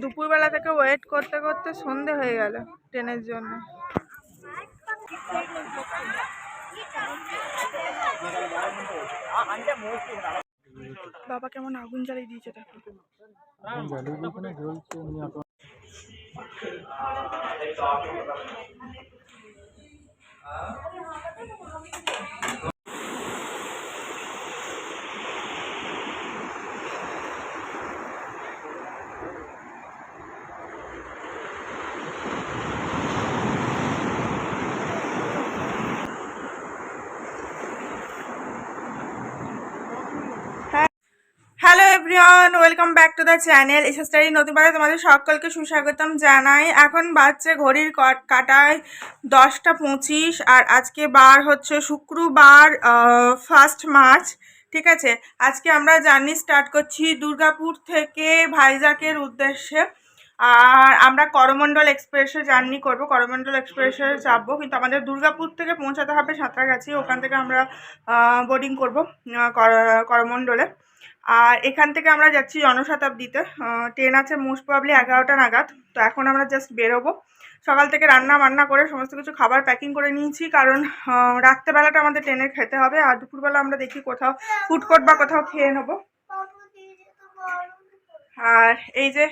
দুপুরবেলা থেকে ওয়েট করতে করতে সন্ধে হয়ে গেল ট্রেনের জন্য। বাবা কেমন আগুন জ্বালিয়ে দিয়েছে দেখো এখন জ্বালিয়ে দিয়েছে না, জ্বলছে এমনি এখন। Hello everyone welcome back to the channel এসে স্টাডি নতুনবারে তোমাদের সকলকে সুস্বাগতম জানাই। এখন বাচ্চা ঘড়ির কাটায় দশটা পঁচিশ আর আজকে বার হচ্ছে শুক্রবার ফার্স্ট মার্চ ঠিক আছে? আজকে আমরা জার্নি স্টার্ট করছি দুর্গাপুর থেকে ভাইজাকের উদ্দেশ্যে। আর আমরা করমণ্ডল এক্সপ্রেসে জার্নি করব। করমণ্ডল এক্সপ্রেসে যাব, কিন্তু আমাদের দুর্গাপুর থেকে পৌঁছাতে হবে সাঁতরাগাছি। ওখান থেকে আমরা বোর্ডিং করব করমণ্ডলে আর এখান থেকে আমরা যাচ্ছি জনশতাব্দীতে। ট্রেন আছে মোস্ট প্রবলি এগারোটা নাগাদ। তো এখন আমরা জাস্ট বেরোবো। সকাল থেকে রান্না বান্না করে সমস্ত কিছু খাবার প্যাকিং করে নিয়েছি। কারণ রাত্রেবেলাটা আমাদের ট্রেনে খেতে হবে। আর দুপুরবেলা আমরা দেখি কোথাও ফুড কোর্ট বা কোথাও খেয়ে নেব। আর এই যে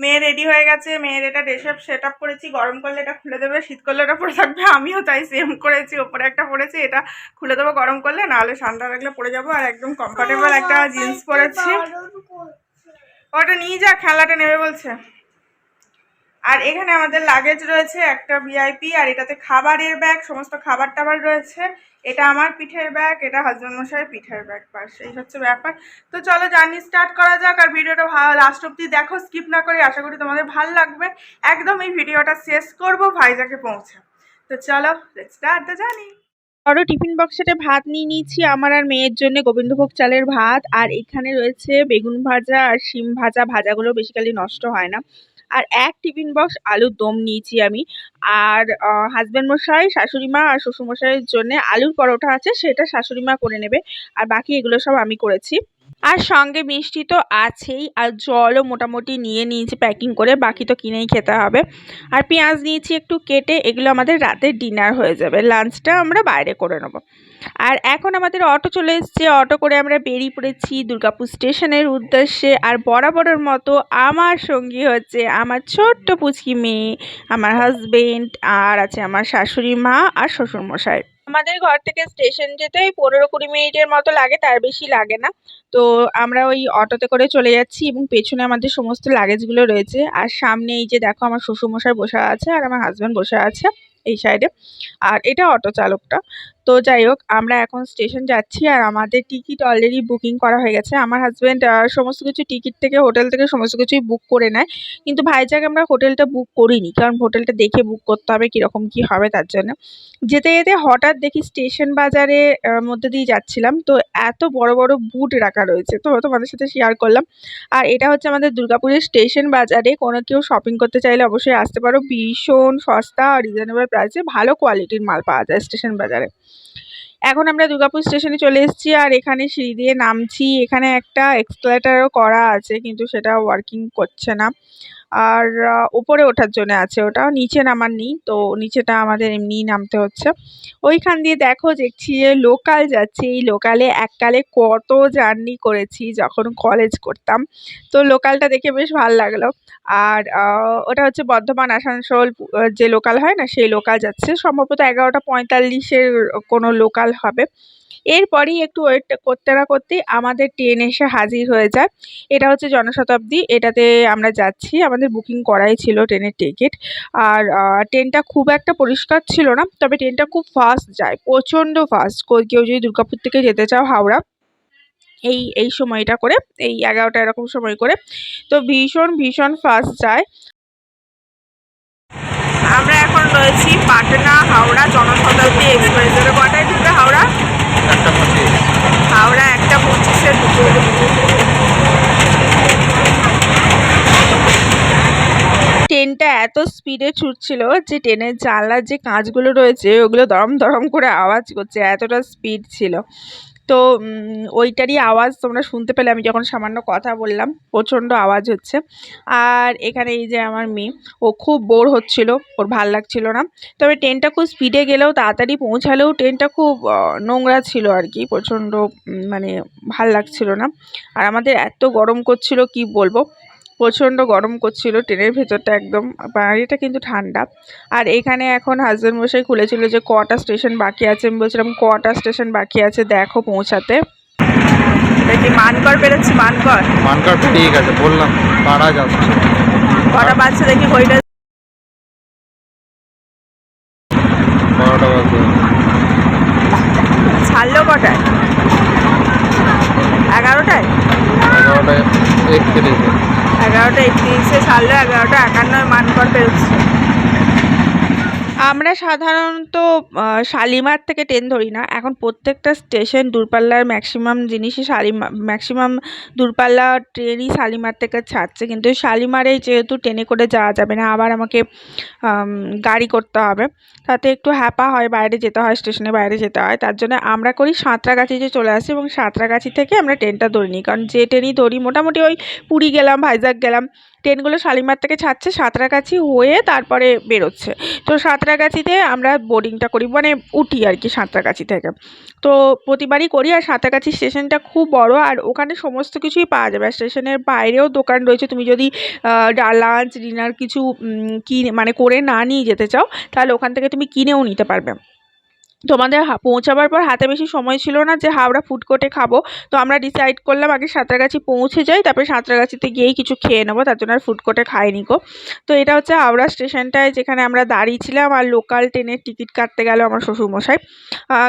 মেয়ে রেডি হয়ে গেছে মেয়ের এটা ড্রেসআপ সেট আপ করেছি গরম করলে এটা খুলে দেবে শীত করলে এটা পরে থাকবে আমিও তাই সেম করেছি ওপরে একটা পরেছি এটা খুলে দেবো গরম করলে নাহলে ঠান্ডা লাগলে পরে যাব আর একদম কমফর্টেবল একটা জিন্স পরেছি। ওটা নিয়ে যা খেলাটা নেবে বলছে। আর এখানে আমাদের লাগেজ রয়েছে একটা ভিআইপি আর এটাতে খাবারের ব্যাগ সমস্ত খাবার টাবার রয়েছে। এটা আমার পিঠের ব্যাগ এটা হাজব্যান্ড মশাইয়ের পিঠের ব্যাগ বাস এই হচ্ছে ব্যাপার। তো চলো জার্নি স্টার্ট করা যাক আর ভিডিওটা ভালো লাস্ট অব্দি দেখো স্কিপ না করে আশা করি তোমাদের ভালো লাগবে। একদম এই ভিডিওটা শেষ করব, ভাইজাকে পৌঁছে। তো চলো স্টার্ট দ্য জার্নি বড় টিফিন বক্সেতে ভাত নিয়ে নিয়েছি, আমার আর মেয়ের জন্য গোবিন্দভোগ চালের ভাত, আর এখানে রয়েছে বেগুন ভাজা আর শিম ভাজা, ভাজাগুলো বেসিক্যালি নষ্ট হয় না। আর এক টিফিন বক্স আলুর দম নিয়েছি আমি। আর হাজব্যান্ড মশাই, শাশুড়ি মা আর শ্বশুর মশাইয়ের জন্য আলুর পরোটা আছে, সেটা শাশুড়ি মা করে নেবে। আর বাকি এগুলো সব আমি করেছি। আর সঙ্গে মিষ্টি তো আছেই, আর জলও মোটামুটি নিয়ে নিয়েছি প্যাকিং করে, বাকি তো কিনেই খেতে হবে। আর পেঁয়াজ নিয়েছি একটু কেটে, এগুলো আমাদের রাতের ডিনার হয়ে যাবে। লাঞ্চটা আমরা বাইরে করে নেব। আর এখন আমাদের অটো চলে এসছে। অটো করে আমরা বেরিয়ে পড়েছি দুর্গাপুর স্টেশনের উদ্দেশ্যে। আর বরাবরের মতো আমার সঙ্গী হচ্ছে আমার ছোট্ট পুচকি মেয়ে, আমার হাজবেন্ড আর আছে আমার শাশুড়ি মা আর শ্বশুরমশাই। আমাদের ঘর থেকে স্টেশন যেতে ওই পনেরো কুড়ি মিনিটের মতো লাগে, তার বেশি লাগে না। তো আমরা ওই অটোতে করে চলে যাচ্ছি এবং পেছনে আমাদের সমস্ত লাগেজগুলো রয়েছে। আর সামনে এই যে দেখো আমার শ্বশুরমশাই বসে আছে আর আমার হাজব্যান্ড বসে আছে এই সাইডে আর এটা অটো চালকটা। তো যাই হোক, আমরা এখন স্টেশন যাচ্ছি আর আমাদের টিকিট অলরেডি বুকিং করা হয়ে গেছে। আমার হাজব্যান্ড সমস্ত কিছু টিকিট থেকে হোটেল থেকে সমস্ত কিছুই বুক করে নেয়। কিন্তু ভাইজাগ আমরা হোটেলটা বুক করিনি, কারণ হোটেলটা দেখে বুক করতে হবে কীরকম কী হবে তার জন্য। যেতে যেতে হঠাৎ দেখি স্টেশন বাজারে মধ্যে দিয়ে যাচ্ছিলাম। তো এত বড় বড় বুট রাখা রয়েছে, তো তোমাদের সাথে শেয়ার করলাম। আর এটা হচ্ছে আমাদের দুর্গাপুরের স্টেশন বাজারে, কোনো কেউ শপিং করতে চাইলে অবশ্যই আসতে পারো। ভীষণ সস্তা আর রিজনেবল প্রাইসে ভালো কোয়ালিটির মাল পাওয়া যায় স্টেশন বাজারে। এখন আমরা দুর্গাপুর স্টেশনে চলে এসেছি আর এখানে সিঁড়ি দিয়ে নামছি। এখানে একটা এক্সকালেটারও করা আছে, কিন্তু সেটা ওয়ার্কিং করছে না। আর উপরে ওঠার জন্য আছে। ওটা নিচে নামার নেই, তো নিচেটা আমাদের এমনিই নামতে হচ্ছে। ওইখান দিয়ে দেখো দেখছি যে লোকাল যাচ্ছে। এই লোকালে এককালে কত জার্নি করেছি যখন কলেজ করতাম। তো লোকালটা দেখে বেশ ভালো লাগল। আর ওটা হচ্ছে বর্ধমান, আসানসোল যে লোকাল হয় না, সেই লোকাল যাচ্ছে। সম্ভবত এগারোটা পঁয়তাল্লিশের কোনো লোকাল হবে। এরপরেই একটু ওয়েট করতে না করতেই আমাদের ট্রেন এসে হাজির হয়ে যায়। এটা হচ্ছে জনশতাব্দী, এটাতে আমরা যাচ্ছি। আমাদের বুকিং করাই ছিল ট্রেনের টিকিট আর ট্রেনটা খুব একটা পরিষ্কার ছিল না, তবে ট্রেনটা খুব ফাস্ট যায়, প্রচণ্ড ফাস্ট কেউ যদি দুর্গাপুর থেকে যেতে চাও, হাওড়া, এই এই সময়টা করে, এই এগারোটা এরকম সময় করে, তো ভীষণ ভীষণ ফাস্ট যায়। আমরা এখন রয়েছি পাটনা, হাওড়া জনশতাব্দী এক্সপ্রেসের কটায় ঢুকে হাওড়া। হাওড়া একটা পঁচিশে ঢুকে ট্রেনটা এত স্পিডে ছুটছিল যে ট্রেনের জানলার যে কাঁচগুলো রয়েছে, ওগুলো দরম দরম করে আওয়াজ করছে, এতটা স্পিড ছিল। তো ওইটারই আওয়াজ তোমরা শুনতে পেলে, আমি যখন সামান্য কথা বললাম, প্রচণ্ড আওয়াজ হচ্ছে। আর এখানে এই যে আমার মেয়ে, ও খুব বোর হচ্ছিল, ওর ভালো লাগছিল না। তবে ট্রেনটা খুব স্পিডে গেলেও, তাড়াতাড়ি পৌঁছালেও ট্রেনটা খুব নোংরা ছিল আর কি, প্রচণ্ড মানে ভালো লাগছিল না। আর আমাদের এত গরম করছিল, কি বলব? প্রচণ্ড গরম করছিল ট্রেনের ভেতরটা একদম বাড়িটা কিন্তু ঠান্ডা। আর এখানে এখন হাজবেন্ড মশাই খুলেছিল যে কটা স্টেশন বাকি আছে আমি বলছিলাম কটা স্টেশন বাকি আছে দেখো পৌঁছাতে। মানকর মানকর? মানকার ঠিক আছে বললাম পাড়া যাচ্ছে কটা বাজছে দেখি বাজে ছাড়লো কটায়? এগারোটায়? এগারোটা একত্রিশে এগারোটা একত্রিশে ছাড়লো এগারোটা একান্নয় মানকর পেরোচ্ছে। আমরা সাধারণত শালিমার থেকে ট্রেন ধরি না। এখন প্রত্যেকটা স্টেশন দূরপাল্লার ম্যাক্সিমাম জিনিসই শালিমা ম্যাক্সিমাম দূরপাল্লা ট্রেনই শালিমার থেকে ছাড়ছে। কিন্তু শালিমারে যেহেতু ট্রেনে করে যাওয়া যাবে না আবার আমাকে আম, গাড়ি করতে হবে। তাতে একটু হ্যাপা হয়, বাইরে যেতে হয়, স্টেশনে বাইরে যেতে হয়। তার জন্য আমরা করি সাঁতরাগাছি যে চলে আসি এবং সাঁতরাগাছি থেকে আমরা ট্রেনটা ধরে নিই। কারণ যে ট্রেনই ধরি, মোটামুটি ওই পুরী গেলাম ভাইজাগ গেলাম, ট্রেনগুলো শালিমার থেকে ছাড়ছে, সাঁতরাগাছি হয়ে তারপরে বেরোচ্ছে। তো সাঁতরাগাছিতে আমরা বোর্ডিংটা করি মানে উঠি আর কি সাঁতরাগাছি থেকে। তো প্রতিবারই করি আর সাঁতরাগাছি স্টেশনটা খুব বড় আর ওখানে সমস্ত কিছুই পাওয়া যাবে। স্টেশনের বাইরেও দোকান রয়েছে, তুমি যদি লাঞ্চ ডিনার কিছু কিনে মানে করে না নিয়ে যেতে চাও তাহলে ওখান থেকে তুমি কিনেও নিতে পারবে। তোমাদের পৌঁছাবার পর হাতে বেশি সময় ছিল না যে হাওড়া ফুড কোর্টে খাব। তো আমরা ডিসাইড করলাম আগে সাঁতরাগাছি পৌঁছে যাই, তারপরে সাঁতরাগাছিতে গিয়েই কিছু খেয়ে নেব, তার জন্য আর ফুড কোর্টে খাইনি গো। তো এটা হচ্ছে হাওড়া স্টেশনটায় যেখানে আমরা দাঁড়িয়েছিলাম আর লোকাল ট্রেনের টিকিট কাটতে গেল আমার শ্বশুরমশাই।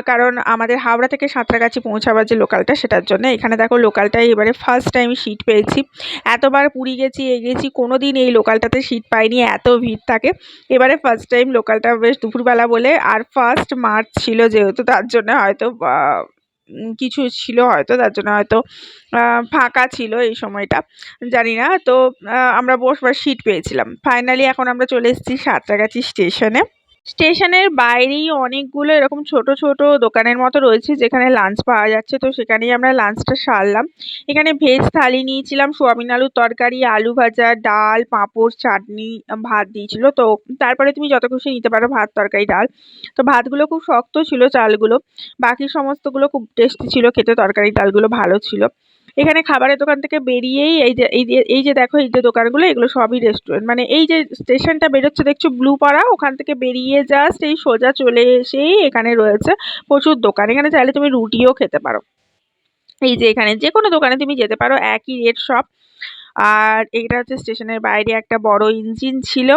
কারণ আমাদের হাওড়া থেকে সাঁতরাগাছি পৌঁছাবার যে লোকালটা সেটার জন্য। এখানে দেখো লোকালটায় এবারে ফার্স্ট টাইম সিট পেয়েছি। এতবার পুরী গেছি এ গেছি কোনো দিন এই লোকালটাতে সিট পাইনি, এত ভিড় থাকে। এবারে ফার্স্ট টাইম লোকালটা বেশ দুপুরবেলা বলে আর ফার্স্ট মার্চ ছিল যেহেতু তার জন্য হয়তো কিছু ছিল হয়তো, তার জন্য হয়তো ফাঁকা ছিল এই সময়টা, জানি না। তো আমরা বসবার সিট পেয়েছিলাম। ফাইনালি এখন আমরা চলে এসেছি সাঁতরাগাছি স্টেশনে স্টেশনের বাইরেই অনেকগুলো এরকম ছোট ছোট দোকানের মতো রয়েছে যেখানে লাঞ্চ পাওয়া যাচ্ছে। তো সেখানেই আমরা লাঞ্চটা সারলাম। এখানে ভেজ থালি নিয়েছিলাম, সোয়াবিন আলুর তরকারি, আলু ভাজা, ডাল, পাঁপড়, চাটনি, ভাত দিয়েছিল। তো তারপরে তুমি যত খুশি নিতে পারো ভাত, তরকারি, ডাল। তো ভাতগুলো খুব শক্ত ছিল চালগুলো। বাকি সমস্তগুলো খুব টেস্টি ছিল, খেতে তরকারি, ডালগুলো ভালো ছিল। এখানে খাবারের দোকান থেকে বেরিয়েই এই যে এই যে এই যে দেখো, এই যে দোকানগুলো, এগুলো সবই রেস্টুরেন্ট মানে এই যে স্টেশনটা বেরোচ্ছে, দেখছ ব্লু পাড়া, ওখান থেকে বেরিয়ে জাস্ট এই সোজা চলে এসেই এখানে রয়েছে প্রচুর দোকান। এখানে চাইলে তুমি রুটিও খেতে পারো। এই যে এখানে যে কোনো দোকানে তুমি যেতে পারো, একই রেট সব আর এটা হচ্ছে স্টেশনের বাইরে একটা বড় ইঞ্জিন ছিল।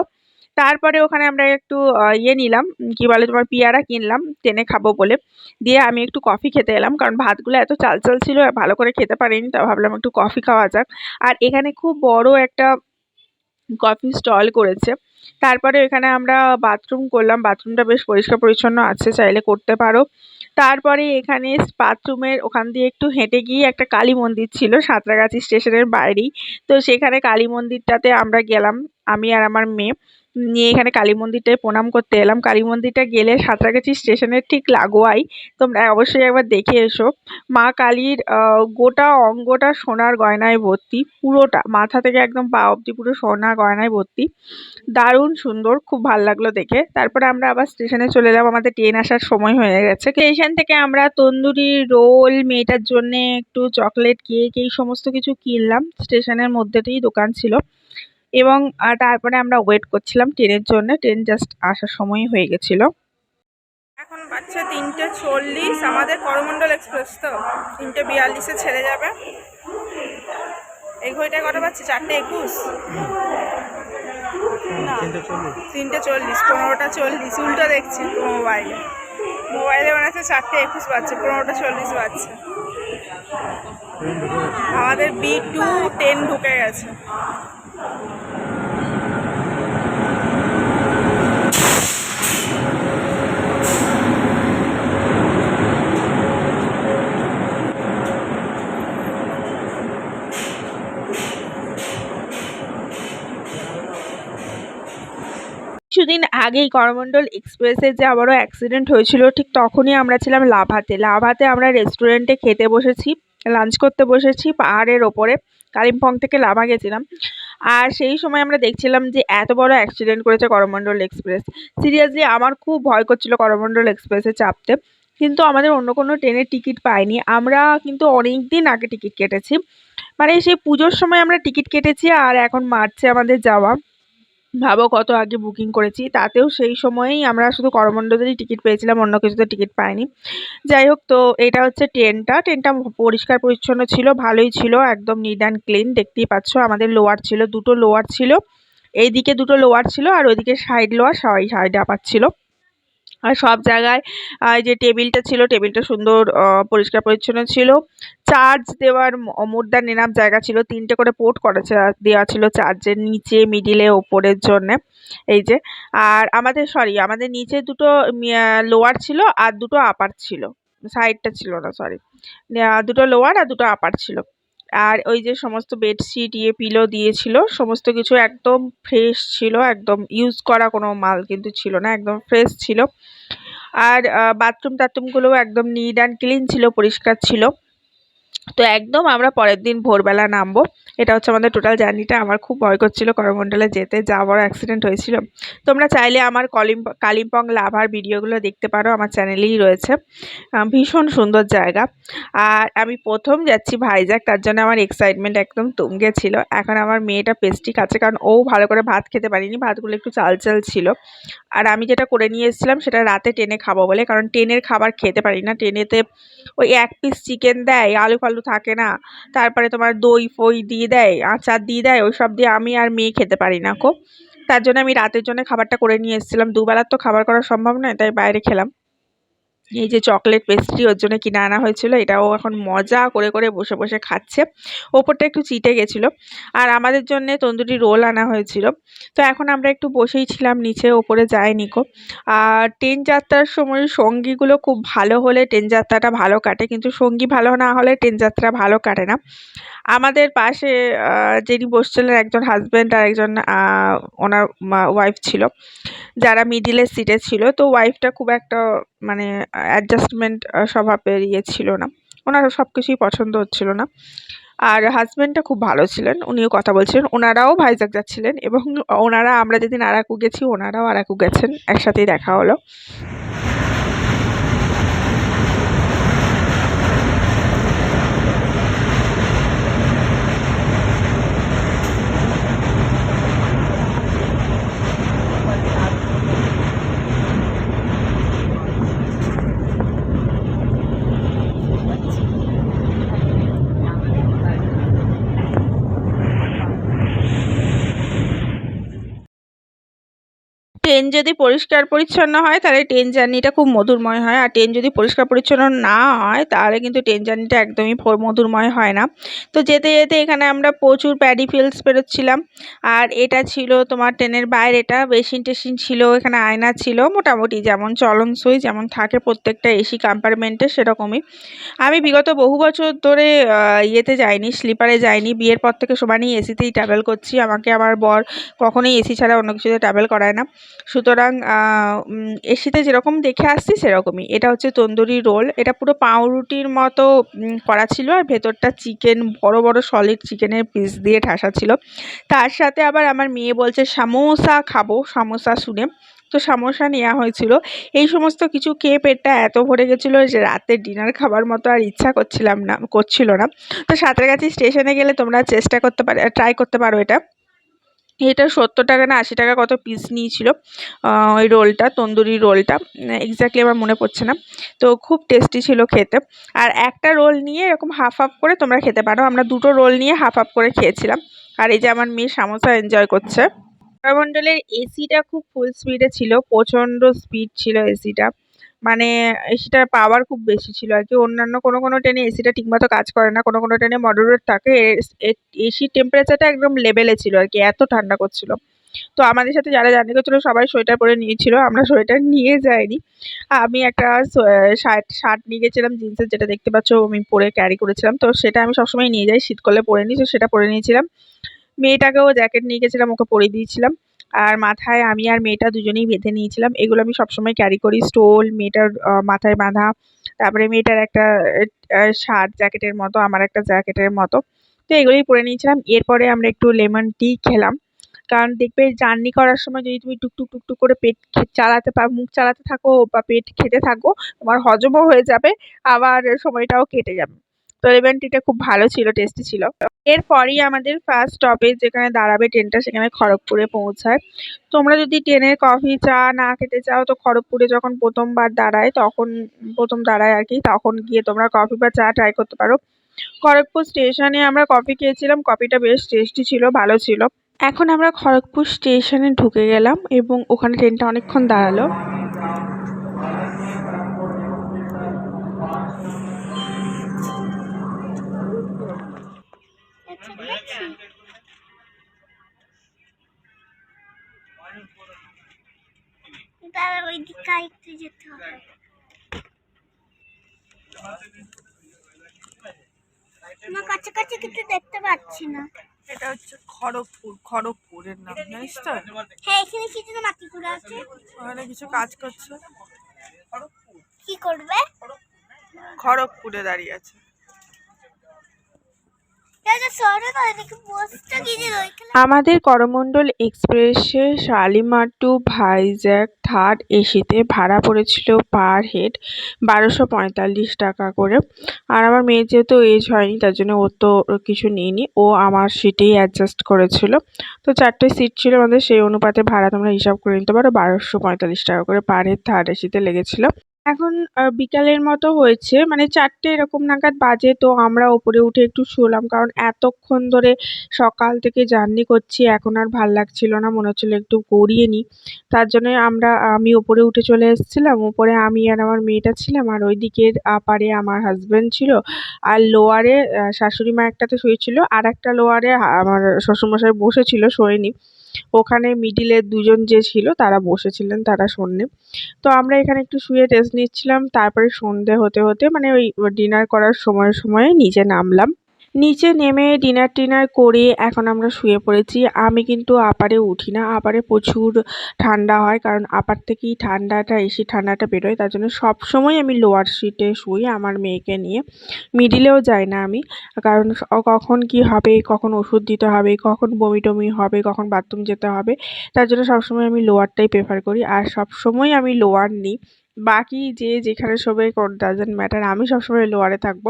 তারপরে ওখানে আমরা একটু ইয়ে নিলাম কি বলে তোমার পিয়ারা কিনলাম, টেনে খাব বলে। দিয়ে আমি একটু কফি খেতে এলাম, কারণ ভাতগুলো এত চাল চাল ছিল ভালো করে খেতে পারিনি তা ভাবলাম একটু কফি খাওয়া যাক। আর এখানে খুব বড় একটা কফি স্টল করেছে। তারপরে এখানে আমরা বাথরুম করলাম বাথরুমটা বেশ পরিষ্কার পরিচ্ছন্ন আছে, চাইলে করতে পারো। তারপরে এখানে বাথরুমের ওখান দিয়ে একটু হেঁটে গিয়ে একটা কালী মন্দির ছিল, সাঁতরাগাছি স্টেশনের বাইরেই। তো সেখানে কালী মন্দিরটাতে আমরা গেলাম, আমি আর আমার মেয়ে। নিয়ে এখানে কালী মন্দিরটায় প্রণাম করতে এলাম। কালী মন্দিরটা গেলে সাঁতরাগাছি স্টেশনের ঠিক লাগোয়াই। তোমরা অবশ্যই একবার দেখে এসো। মা কালীর গোটা অঙ্গটা সোনার গয়নায় ভর্তি। পুরোটা, মাথা থেকে একদম পা অবধি পুরো সোনা গয়নায় ভর্তি। দারুণ সুন্দর, খুব ভালো লাগল দেখে। তারপরে আমরা আবার স্টেশনে চলে এলাম আমাদের ট্রেন আসার সময় হয়ে গেছে। স্টেশন থেকে আমরা তন্দুরি রোল, মেয়েটার জন্য একটু চকলেট, কেক, এই সমস্ত কিছু কিনলাম। স্টেশনের মধ্যেতেই দোকান ছিল। এবং তারপরে আমরা ওয়েট করছিলাম ট্রেনের জন্য ট্রেন জাস্ট আসার সময় হয়ে গেছিল। এখন বাচ্চা তিনটে চল্লিশ, আমাদের করমণ্ডল এক্সপ্রেস তো, তিনটে বিয়াল্লিশে ছেড়ে যাবে। এই ঘড়িটা কটা পাচ্ছে চারটে একুশ? তিনটে চল্লিশ, পনেরোটা চল্লিশ, উল্টো দেখছি মোবাইলে মোবাইলে মনে হচ্ছে চারটে একুশ বাজছে, পনেরোটা চল্লিশ বাজছে। আমাদের বি টু টেন ঢুকে গেছে। কিছুদিন আগেই করমণ্ডল এক্সপ্রেসে যে আবারও অ্যাক্সিডেন্ট হয়েছিল, ঠিক তখনই আমরা ছিলাম লাভাতে। লাভাতে আমরা রেস্টুরেন্টে খেতে বসেছি লাঞ্চ করতে বসেছি, পাহাড়ের ওপরে, কালিম্পং থেকে লাভা গেছিলাম। আর সেই সময় আমরা দেখছিলাম যে এত বড় অ্যাক্সিডেন্ট করেছে করমণ্ডল এক্সপ্রেস। সিরিয়াসলি আমার খুব ভয় করছিল করমণ্ডল এক্সপ্রেসে চাপতে। কিন্তু আমাদের অন্য কোনো ট্রেনের টিকিট পাইনি। আমরা কিন্তু অনেক দিন আগে টিকিট কেটেছি। মানে সেই পুজোর সময় আমরা টিকিট কেটেছি আর এখন মার্চে আমাদের যাওয়া। ভাবো কত আগে বুকিং করেছি। তাতেও সেই সময়েই আমরা শুধু করমণ্ডলেরই টিকিট পেয়েছিলাম, অন্য কিছুতে টিকিট পাইনি। যাই হোক, তো এটা হচ্ছে ট্রেনটা ট্রেনটা পরিষ্কার পরিচ্ছন্ন ছিল, ভালোই ছিল, একদম নিট অ্যান্ড ক্লিন দেখতেই পাচ্ছ, আমাদের লোয়ার ছিল, দুটো লোয়ার ছিল। এইদিকে দুটো লোয়ার ছিল আর ওইদিকে সাইড লোয়ার সবাই সাইডে আপার ছিল। আর সব জায়গায় যে টেবিলটা ছিল, টেবিলটা সুন্দর পরিষ্কার পরিচ্ছন্ন ছিল। চার্জ দেওয়ার মোর দ্যান এনাফ জায়গা ছিল। তিনটে করে পোর্ট করেছে দেওয়া ছিল চার্জের নিচে মিডিলে ওপরের জন্যে। এই যে, আর আমাদের সরি আমাদের নিচে দুটো লোয়ার ছিল আর দুটো আপার ছিল। সাইডটা ছিল না সরি দুটো লোয়ার আর দুটো আপার ছিল। আর ওই যে সমস্ত বেডশিট ইয়ে পিলো দিয়েছিল, সমস্ত কিছু একদম ফ্রেশ ছিল, একদম ইউজ করা কোনো মাল কিন্তু ছিল না, একদম ফ্রেশ ছিল। আর বাথরুম টাথরুমগুলোও একদম নিট অ্যান্ড ক্লিন ছিল, পরিষ্কার ছিল। তো একদম আমরা পরের দিন ভোরবেলা নামবো। এটা হচ্ছে আমাদের টোটাল জার্নিটা আমার খুব ভয় করছিল করমণ্ডলে যেতে। যা বড় অ্যাক্সিডেন্ট হয়েছিল। তোমরা চাইলে আমার কলিম কালিম্পং লাভার ভিডিওগুলো দেখতে পারো। আমার চ্যানেলেই রয়েছে। ভীষণ সুন্দর জায়গা। আর আমি প্রথম যাচ্ছি ভাইজ্যাক তার জন্য আমার এক্সাইটমেন্ট একদম তুঙ্গে ছিল। এখন আমার মেয়েটা পেস্টি খাচ্ছে। কারণ ও ভালো করে ভাত খেতে পারিনি। ভাতগুলো একটু চাল চাল ছিল। আর আমি যেটা করে নিয়ে এসেছিলাম, সেটা রাতে টেনে খাব বলে। কারণ ট্রেনের খাবার খেতে পারি না। ট্রেনেতে ওই এক পিস চিকেন দেয় আলু ফালু থাকে না, তারপরে তোমার দই, ফই দিয়ে দেয়, আচার দিয়ে দেয় ওই সব দিয়ে আমি আর মেয়ে খেতে পারি না খুব তার জন্য আমি রাতের জন্য খাবারটা করে নিয়ে এসেছিলাম। দুবেলার তো খাবার করা সম্ভব নয়, তাই বাইরে খেলাম। এই যে চকলেট পেস্ট্রি ওর জন্য কিনে আনা হয়েছিল, এটাও এখন মজা করে করে বসে বসে খাচ্ছে। ওপরটা একটু চিটে গেছিল। আর আমাদের জন্য তন্দুরি রোল আনা হয়েছিল। তো এখন আমরা একটু বসেই ছিলাম, নিচে ওপরে যায়নি কো আর ট্রেন যাত্রার সময় সঙ্গীগুলো খুব ভালো হলে ট্রেন যাত্রাটা ভালো কাটে, কিন্তু সঙ্গী ভালো না হলে ট্রেন যাত্রা ভালো কাটে না। আমাদের পাশে যিনি বসছিলেন, একজন হাজব্যান্ড আর একজন ওনার ওয়াইফ ছিল। যারা মিডিলের সিটে ছিল। তো ওয়াইফটা খুব একটা মানে অ্যাডজাস্টমেন্ট স্বভাবের ইয়ে ছিল না। ওনার সব কিছুই পছন্দ হচ্ছিল না। আর হাজব্যান্ডটা খুব ভালো ছিলেন, উনিও কথা বলছিলেন। ওনারাও ভাইজাগ যাচ্ছিলেন এবং ওনারা, আমরা যেদিন আরাকু গেছি, ওনারাও আরাকু গেছেন, একসাথেই দেখা হলো। ট্রেন যদি পরিষ্কার পরিচ্ছন্ন হয়, তাহলে ট্রেন জার্নিটা খুব মধুরময় হয়। আর ট্রেন যদি পরিষ্কার পরিচ্ছন্ন না হয়, তাহলে কিন্তু ট্রেন জার্নিটা একদমই মধুরময় হয় না। তো যেতে যেতে এখানে আমরা প্রচুর প্যাডি ফিল্ডস পেরোচ্ছিলাম। আর এটা ছিল তোমার ট্রেনের বাইরেটা। বেসিন টেসিন ছিল, এখানে আয়না ছিল। মোটামুটি যেমন চলনসই, যেমন থাকে প্রত্যেকটা এসি কম্পার্টমেন্টে সেরকমই। আমি বিগত বহু বছর ধরে ইয়েতে যাইনি স্লিপারে যাইনি। বিয়ের পর থেকে সমানই এসিতেই ট্রাভেল করছি। আমাকে আমার বর কখনোই এসি ছাড়া অন্য কিছুতে ট্রাভেল করায় না। সুতরাং এসিতে যেরকম দেখে আসছি সেরকমই। এটা হচ্ছে তন্দুরি রোল। এটা পুরো পাউরুটির মতো করা ছিল আর ভেতরটা চিকেন, বড় বড় সলিড চিকেনের পিস দিয়ে ঠাসা ছিল। তার সাথে আবার আমার মেয়ে বলছে, সামোসা খাব, সামোসা শুনে। তো সামোসা নেওয়া হয়েছিল। এই সমস্ত কিছু খেয়ে পেটটা এত ভরে গেছিল যে রাতে ডিনার খাবার মতো আর ইচ্ছা করছিলাম না, করছিল না। তো সাঁতরাগাছি স্টেশনে গেলে তোমরা চেষ্টা করতে পারো ট্রাই করতে পারো এটা। এটা সত্তর টাকা না আশি টাকা কত পিস নিয়েছিল ওই রোলটা তন্দুরি রোলটা এক্স্যাক্টলি আমার মনে পড়ছে না। তো খুব টেস্টি ছিল খেতে। আর একটা রোল নিয়ে এরকম হাফ হাফ করে তোমরা খেতে পারো। আমরা দুটো রোল নিয়ে হাফ হাফ করে খেয়েছিলাম। আর এই যে আমার মেয়ে সামোসা এনজয় করছে। তারামণ্ডলের এসিটা খুব ফুল স্পিডে ছিল, প্রচণ্ড স্পিড ছিল এসিটা মানে এসিটার পাওয়ার খুব বেশি ছিল আর কি। অন্যান্য কোনো কোনো ট্রেনে এসিটা ঠিকমতো কাজ করে না, কোনো কোনো ট্রেনে মডারেট থাকে। এসির টেম্পারেচারটা একদম লেভেলে ছিল আর কি, এত ঠান্ডা করছিল। তো আমাদের সাথে যারা জার্নি করছিল, সবাই সোয়েটার পরে নিয়েছিল, আমরা সোয়েটার নিয়ে যাইনি। আমি একটা শার্ট শার্ট নিয়ে গেছিলাম, জিন্সের যেটা দেখতে পাচ্ছ, আমি পরে ক্যারি করেছিলাম। তো সেটা আমি সবসময় নিয়ে যাই শীত করলে পরে নিই তো সেটা পরে নিয়েছিলাম। মেয়েটাকেও জ্যাকেট নিয়ে গেছিলাম, ওকে পরিয়ে দিয়েছিলাম। আর মাথায় আমি আর মেয়েটা দুজনেই বেঁধে নিয়েছিলাম। এগুলো আমি সবসময় ক্যারি করি। স্টোল মেয়েটার মাথায় বাঁধা। তারপরে মেয়েটার একটা শার্ট জ্যাকেটের মতো, আমার একটা জ্যাকেটের মতো। তো এগুলোই পরে নিয়েছিলাম। এরপরে আমরা একটু লেমন টি খেলাম। কারণ দেখবে জার্নি করার সময় যদি তুমি টুকটুক টুকটুক করে পেট চালাতে পার মুখ চালাতে থাকো বা পেট খেতে থাকো, তোমার হজমও হয়ে যাবে, আবার সময়টাও কেটে যাবে। তো লেমন টিটা খুব ভালো ছিল টেস্টি ছিল। এরপরই আমাদের ফার্স্ট স্টপেজ যেখানে দাঁড়াবে ট্রেনটা সেখানে খড়গপুরে পৌঁছায়। তোমরা যদি ট্রেনের কফি চা না খেতে চাও তো খড়গপুরে যখন প্রথমবার দাঁড়ায়, তখন প্রথম দাঁড়ায় আর কি, তখন গিয়ে তোমরা কফি বা চা ট্রাই করতে পারো। খড়গপুর স্টেশনে আমরা কফি খেয়েছিলাম কফিটা বেশ টেস্টি ছিল, ভালো ছিল। এখন আমরা খড়গপুর স্টেশনে ঢুকে গেলাম এবং ওখানে ট্রেনটা অনেকক্ষণ দাঁড়াল। তার ওই দিকে আরেকটু যেতে হবে। আমার কাছাকাছি কিছু দেখতে পাচ্ছি না। এটা হচ্ছে খড়গপুর খড়গপুরের নাম জানিস তো? হ্যাঁ এখানে মাটি আছে। ওখানে কিছু কাজ করছে। কি করবে? খড়গপুরে দাঁড়িয়ে আছে এটা শহরে না এদিকে পোস্টটা কি যেন ওইখানে আমাদের করমণ্ডল এক্সপ্রেসে শালিমার টু ভাইজ্যাক থার্ড এসিতে ভাড়া পড়েছিল পার হেড বারোশো পঁয়তাল্লিশ টাকা করে। আর আমার মেয়ের যেহেতু এজ হয়নি, তার জন্য ও তো কিছু নিইনি, ও আমার সিটেই অ্যাডজাস্ট করেছিল। তো চারটে সিট ছিল আমাদের, সেই অনুপাতে ভাড়া তোমরা হিসাব করে নিতে পারো, বারোশো পঁয়তাল্লিশ টাকা করে পার হেড থার্ড এসিতে লেগেছিল। এখন বিকালের মতো হয়েছে। মানে চারটে এরকম নাগাদ বাজে, তো আমরা ওপরে উঠে একটু শুলাম। কারণ এতক্ষণ ধরে সকাল থেকে জার্নি করছি, এখন আর ভালো লাগছিল না, মনে হচ্ছিল একটু গড়িয়ে নিই। তার জন্য আমরা, আমি ওপরে উঠে চলে এসেছিলাম। ওপরে আমি আর আমার মেয়েটা ছিলাম, আর ওই দিকের আপারে আমার হাজব্যান্ড ছিল। আর লোয়ারে শাশুড়ি মা একটাতে শুয়েছিল আর একটা লোয়ারে আমার শ্বশুরমশাই বসেছিল শোয়নি। ওখানে মিডিলে দুজন যে ছিল, তারা বসেছিলেন, তারা শোননি। তো আমরা এখানে একটু শুয়ে রেস্ট নিচ্ছিলাম, তারপরে সন্ধে হতে হতে মানে ওই ডিনার করার সময় সময়ে নিচে নামলাম। নিচে নেমে ডিনার টিনার করে এখন আমরা শুয়ে পড়েছি। আমি কিন্তু আপারে উঠি না। আপারে প্রচুর ঠান্ডা হয়, কারণ আপার থেকেই ঠান্ডাটা, এসে ঠান্ডাটা বেরোয়। তার জন্য সব সময় আমি লোয়ার সিটে শুই আমার মেয়েকে নিয়ে। মিডিলেও যাই না আমি, কারণ কখন কি হবে, কখন ওষুধ দিতে হবে, কখন বমি টমি হবে, কখন বাথরুম যেতে হবে। তার জন্য সবসময় আমি লোয়ারটাই প্রেফার করি। আর সবসময় আমি লোয়ার নিই। বাকি যে যেখানে শোবে ডাজেন্ট ম্যাটার আমি সবসময় লোয়ারে থাকব।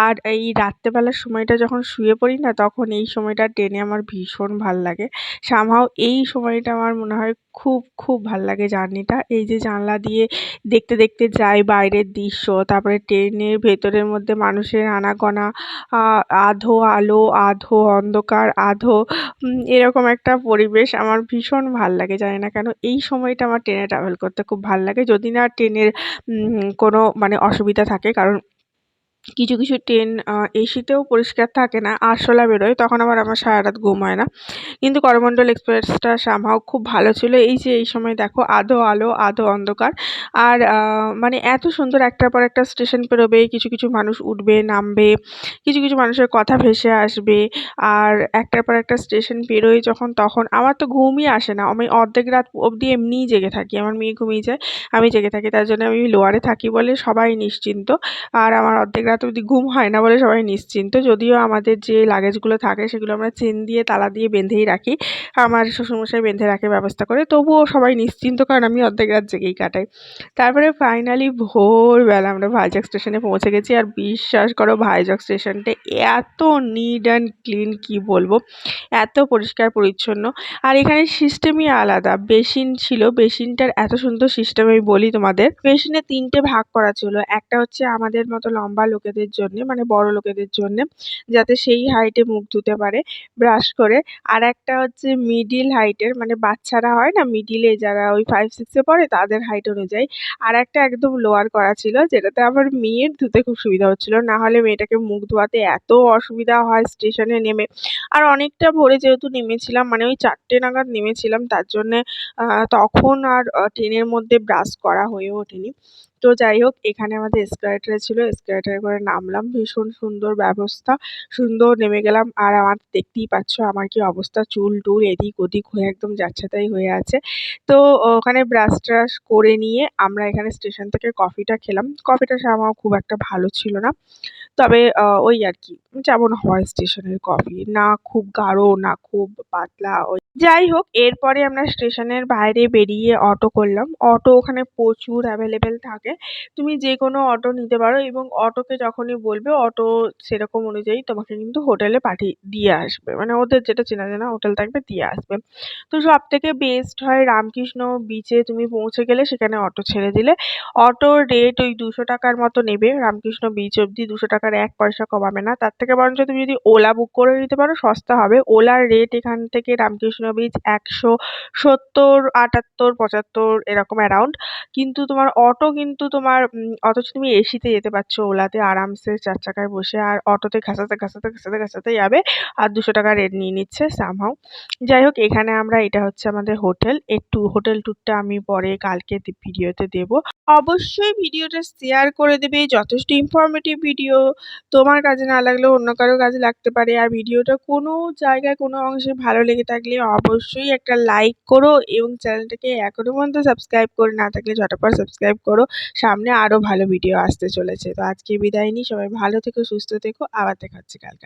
আর এই রাত্রেবেলার সময়টা যখন শুয়ে পড়ি না, তখন এই সময়টা ট্রেনে আমার ভীষণ ভালো লাগে। সামহাও এই সময়টা আমার মনে হয় খুব খুব ভালো লাগে জার্নিটা। এই যে জানলা দিয়ে দেখতে দেখতে যাই বাইরের দৃশ্য, তারপরে ট্রেনের ভেতরের মধ্যে মানুষের আনাগোনা আধো আলো, আধো অন্ধকার, আধো এরকম একটা পরিবেশ আমার ভীষণ ভালো লাগে, জানি না কেন। এই সময়টা আমার ট্রেনে ট্রাভেল করতে খুব ভালো লাগে। যদি না ট্রেনের কোনো মানে অসুবিধা থাকে। কারণ কিছু কিছু ট্রেন এসিতেও পরিষ্কার থাকে না, আরশোলা বেরোয়, তখন আবার আমার সারা রাত ঘুম হয় না। কিন্তু করমণ্ডল এক্সপ্রেসটা সামহাও খুব ভালো ছিল। এই যে, এই সময় দেখো, আধো আলো, আধো অন্ধকার। আর মানে এত সুন্দর একটার পর একটা স্টেশন পেরোবে কিছু কিছু মানুষ উঠবে, নামবে, কিছু কিছু মানুষের কথা ভেসে আসবে। আর একটার পর একটা স্টেশন পেরোয় যখন, তখন আমার তো ঘুমই আসে না। আমি অর্ধেক রাত অবধি এমনিই জেগে থাকি। আমার মেয়ে ঘুমিয়ে যায়, আমি জেগে থাকি, তার জন্য আমি লোয়ারে থাকি বলে সবাই নিশ্চিন্ত। আর আমার অর্ধেক রাত অবধি ঘুম হয় না বলে সবাই নিশ্চিন্ত। যদিও আমাদের যে লাগেজগুলো থাকে সেগুলো আমরা চেন দিয়ে, তালা দিয়ে বেঁধেই রাখি। আমার শ্বশুরমশাই বেঁধে রাখে ব্যবস্থা করে। তবুও সবাই নিশ্চিন্ত কারণ আমি অর্ধেক রাত জেগেই কাটাই। তারপরে ফাইনালি ভোরবেলা আমরা ভাইজ্যাক স্টেশনে পৌঁছে গেছি। আর বিশ্বাস করো ভাইজ্যাক স্টেশনটা এত নিট অ্যান্ড ক্লিন কি বলব? এত পরিষ্কার, পরিচ্ছন্ন। আর এখানে সিস্টেমই আলাদা। বেসিন ছিল। বেসিনটার এত সুন্দর সিস্টেম আমি বলি তোমাদের। বেসিনে তিনটে ভাগ করা ছিল। একটা হচ্ছে আমাদের মতো লম্বা লোকেদের জন্য মানে বড় লোকেদের জন্য, যাতে সেই হাইটে মুখ ধুতে পারে ব্রাশ করে। আর একটা হচ্ছে মিডিল হাইটের মানে বাচ্চারা হয় না মিডিলে যারা ওই ফাইভ সিক্সে পড়ে, তাদের হাইট অনুযায়ী। আর একটা একদম লোয়ার করা ছিল, যেটাতে আমার মেয়ের ধুতে খুব সুবিধা হচ্ছিল। না হলে মেয়েটাকে মুখ ধোয়াতে এত অসুবিধা হয় স্টেশনে নেমে। আর অনেকটা ভোরে যেহেতু নেমেছিলাম মানে ওই চারটে নাগাদ নেমেছিলাম, তার জন্যে তখন আর ট্রেনের মধ্যে ব্রাশ করা হয়ে ওঠেনি। তো যাই হোক, এখানে আমাদের এসকেলেটারে ছিল। এসকেলেটারে করে নামলাম। ভীষণ সুন্দর ব্যবস্থা। সুন্দর নেমে গেলাম। আর আমার দেখতেই পাচ্ছ আমার কি অবস্থা। চুল টুল এদিক ওদিক হয়ে একদম যাচ্ছে তাই হয়ে আছে। তো ওখানে ব্রাশ ট্রাশ করে নিয়ে আমরা এখানে স্টেশন থেকে কফিটা খেলাম। কফিটা আমার খুব একটা ভালো ছিল না। তবে ওই আর কি। যেমন হয় স্টেশনের কফি, না খুব গাঢ়, না খুব পাতলা, ওই যাই হোক, এরপরে আমরা স্টেশনের বাইরে বেরিয়ে অটো করলাম। অটো ওখানে প্রচুর অ্যাভেলেবেল থাকে। তুমি যে কোনো অটো নিতে পারো এবং অটোকে যখনই বলবে, অটো সেরকম অনুযায়ী তোমাকে কিন্তু হোটেলে পাঠিয়ে, দিয়ে আসবে। মানে ওদের যেটা চেনা জানা হোটেল থাকবে, দিয়ে আসবে। তো সব থেকে বেস্ট হয় রামকৃষ্ণ বিচে তুমি পৌঁছে গেলে, সেখানে অটো ছেড়ে দিলে। অটোর রেট ওই দুশো টাকার মতো নেবে। রামকৃষ্ণ বিচ অবধি দুশো টাকার এক পয়সা কমাবে না। তার থেকে বরঞ্চ তুমি যদি ওলা বুক করে নিতে পারো, সস্তা হবে। ওলার রেট এখান থেকে রামকৃষ্ণ বিচ একশো সত্তর, আটাত্তর, পঁচাত্তর এরকম অ্যারাউন্ড কিন্তু তোমার অটো কিন্তু তোমার অথচ তুমি এসিতে যেতে পারছ ওলাতে আরামসে চার চাকায় বসে, আর অটোতে ঘাসাতে ঘাসাতে ঘাসাতে ঘাসাতে যাবে, আর দুশো টাকা রেট নিয়ে নিচ্ছে সামহাও যাই হোক, এখানে আমরা, এটা হচ্ছে আমাদের হোটেল। একটু হোটেল ট্যুরটা আমি পরে কালকে ভিডিওতে দেব। অবশ্যই ভিডিওটা শেয়ার করে দেবে, যথেষ্ট ইনফরমেটিভ ভিডিও তোমার কাজে না লাগলেও অন্য কারও কাজে লাগতে পারে। আর ভিডিওটা কোনো জায়গায়, কোনো অংশে ভালো লেগে থাকলে অবশ্যই একটা লাইক করো এবং চ্যানেলটাকে এখনও পর্যন্ত সাবস্ক্রাইব করে না থাকলে ঝটপট সাবস্ক্রাইব করো। সামনে আরও ভালো ভিডিও আসতে চলেছে। তো আজকে বিদায় নিই। সবাই ভালো থেকো, সুস্থ থেকো। আবার দেখা হচ্ছে কালকে।